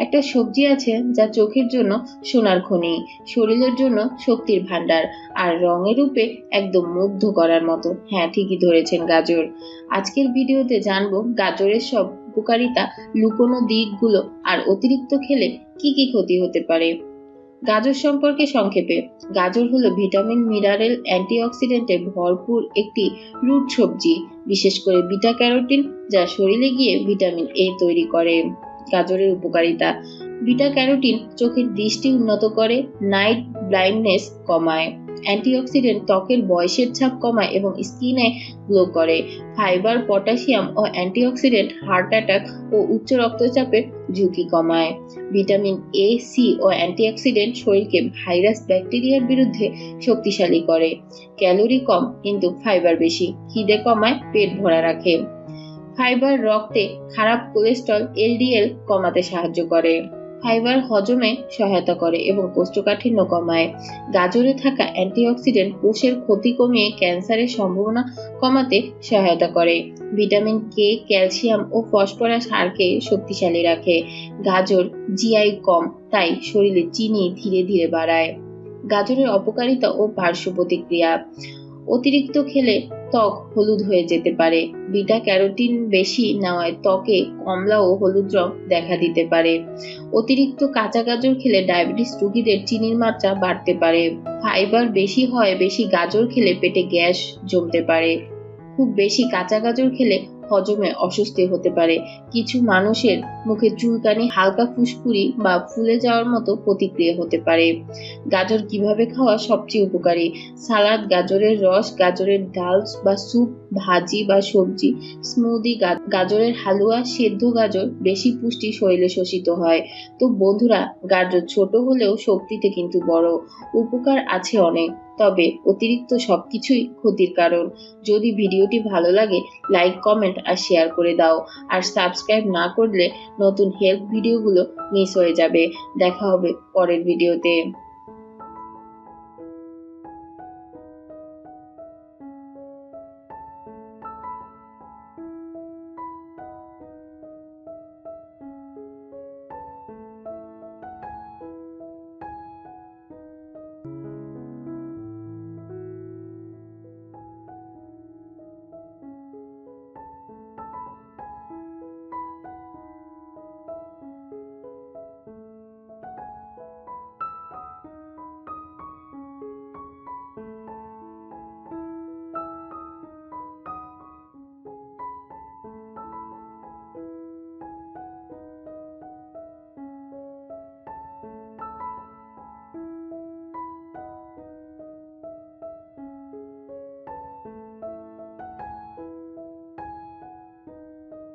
একটা সবজি আছে যা চোখের জন্য সোনার খনি, শরীরের জন্য শক্তির ভান্ডার আর রঙের রূপে একদম মুগ্ধ করার মতো। হ্যাঁ ঠিকই ধরেছেন গাজর। আজকের ভিডিওতে জানব গাজরের সব উপকারিতা, লুকোনো দিকগুলো আর অতিরিক্ত খেলে কি কি ক্ষতি হতে পারে। গাজর সম্পর্কে সংক্ষেপে, গাজর হলো ভিটামিন, মিনারেল, অ্যান্টিঅক্সিডেন্টে ভরপুর একটি রুট সবজি, বিশেষ করে বিটা ক্যারোটিন যা শরীরে গিয়ে ভিটামিন এ তৈরি করে। গাজরের উপকারিতা। বিটা ক্যারোটিন চোখের দৃষ্টি উন্নত করে, নাইট ব্লাইন্ডনেস কমায়, অ্যান্টিঅক্সিডেন্ট ত্বকের বয়সের ছাপ কমায় এবং স্কিনে গ্লো করে। ফাইবার, পটাশিয়াম ও অ্যান্টিঅক্সিডেন্ট হার্ট অ্যাটাক ও উচ্চ রক্তচাপের ঝুঁকি কমায়। ভিটামিন এ সি ও অ্যান্টিঅক্সিডেন্ট শরীরকে ভাইরাস ব্যাকটেরিয়ার বিরুদ্ধে শক্তিশালী করে। ক্যালোরি কম কিন্তু ফাইবার বেশি। খিদে কমায়, পেট ভরা রাখে। ফাইবার রক্তে খারাপ কোলেস্ট্রল, এলডিএল কমাতে সাহায্য করে। ফাইবার হজমে সহায়তা করে এবং কোষ্ঠকাঠিন্য কমায়। গাজরে থাকা অ্যান্টিঅক্সিডেন্ট কোষের ক্ষতি কমিয়ে ক্যান্সারের সম্ভাবনা কমাতে সহায়তা করে। ভিটামিন কে ক্যালসিয়াম ও ফসফরাস হাড়কে শক্তিশালী রাখে। গাজর জিআই কম, তাই শরীরে চিনি ধীরে ধীরে বাড়ায়। গাজরের অপকারিতা ও পার্শ্ব প্রতিক্রিয়া। অতিরিক্ত খেলে ত্বক হলুদ হয়ে যেতে পারে। বিটা ক্যারোটিন বেশি নেওয়ায় ত্বকে কমলা ও হলুদ রং দেখা দিতে পারে। অতিরিক্ত কাঁচা গাজর খেলে ডায়াবেটিস রোগীদের চিনির মাত্রা বাড়তে পারে। ফাইবার বেশি হয়, বেশি গাজর খেলে পেটে গ্যাস জমতে পারে। খুব বেশি কাঁচা গাজর খেলে হজমে অস্বস্তি হতে পারে। কিছু মানুষের মুখে চুলকানি, হালকা ফুসকুড়ি বা ফুলে যাওয়ার মতো প্রতিক্রিয়া হতে পারে। গাজর কীভাবে খাওয়া সবচেয়ে উপকারী? সালাদ, গাজরের রস, গাজরের ডাল বা স্যুপ, ভাজি বা সবজি, স্মুদি গাজরের হালুয়া, সেদ্ধ গাজর বেশি পুষ্টি শরীরে শোষিত হয়। তো বন্ধুরা, গাজর ছোট হলেও শক্তিতে কিন্তু বড়। উপকার আছে অনেক। তবে অতিরিক্ত সবকিছুই ক্ষতির কারণ। যদি ভিডিওটি ভালো লাগে, লাইক, কমেন্ট আর শেয়ার করে দাও। আর সাবস্ক্রাইব না করলে নতুন হেল্প ভিডিওগুলো মিস হয়ে যাবে। দেখা হবে পরের ভিডিওতে।